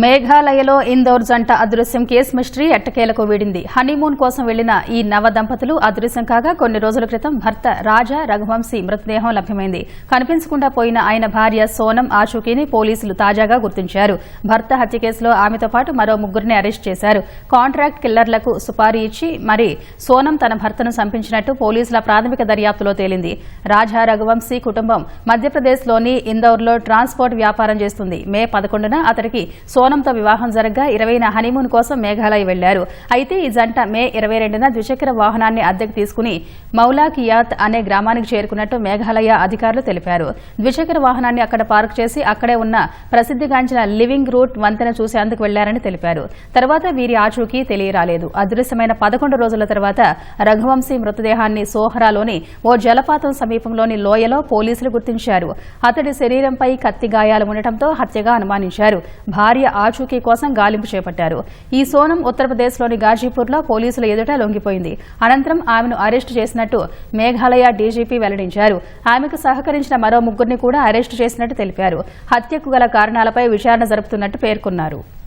మేఘాలయలో ఇందోర్ జంట అదృశ్యం case mystery ఎట్టకేలకు వీడింది. హనీమూన్ కోసం వెళ్ళిన ఈ నవ దంపతులు అదృశ్యం కాగా కొన్ని రోజుల క్రితం భర్త రాజా రఘువంశీ మృతదేహం లభ్యమైంది. కనిపించకుండా పోయిన ఆయన భార్య సోనం ఆచూకీని పోలీసులు తాజాగా గుర్తించారు. భర్త హత్య కేసులో ఆమెతో పాటు మరో ముగ్గురిని అరెస్ట్ చేశారు. కాంట్రాక్ట్ కిల్లర్లకు సుపారీ ఇచ్చి మరి సోనం తన భర్తను చంపించినట్టు పోలీసుల ప్రాథమిక దర్యాప్తులో తేలింది. రాజా రఘువంశీ కుటుంబం మధ్యప్రదేశ్లోని ఇందోర్లో ట్రాన్స్పోర్ట్ వ్యాపారం చేస్తుంది. మే పదకొండున అతడికి సోనంతో వివాహం జరగ్గా ఇరవైన హనీమూన్ కోసం మేఘాలయ వెళ్ళారు. అయితే ఈ జంట మే ఇరవై రెండున ద్విచక్ర వాహనాన్ని అద్దెకు తీసుకుని మౌలాకియాత్ అనే గ్రామానికి చేరుకున్నట్టు మేఘాలయ అధికారులు తెలిపారు. ద్విచక్ర వాహనాన్ని అక్కడ పార్క్ చేసి అక్కడే ఉన్న ప్రసిద్ధిగాంచిన లివింగ్ రూట్ వంతెన చూసేందుకు వెళ్ళారని తెలిపారు. తర్వాత వీరి ఆచూకీ తెలియరాలేదు. అదృశ్యమైన పదకొండు రోజుల తర్వాత రఘువంశీ మృతదేహాన్ని సోహరాలోని ఓ జలపాతం సమీపంలోని లోయలో పోలీసులు గుర్తించారు. అతడి శరీరంపై కత్తి గాయాలు ఉండటంతో హత్యగా అనుమానించారు. భార్య ఆచూకీ కోసం గాలింపు చేపట్టారు. ఈ సోనం ఉత్తరప్రదేశ్లోని గాజీపూర్లో పోలీసుల ఎదుట లొంగిపోయింది. అనంతరం ఆమెను అరెస్టు చేసినట్టు మేఘాలయ డీజీపీ వెల్లడించారు. ఆమెకు సహకరించిన మరో ముగ్గురిని కూడా అరెస్టు చేసినట్టు తెలిపారు. హత్యకు గల కారణాలపై విచారణ జరుపుతున్నట్టు పేర్కొన్నారు.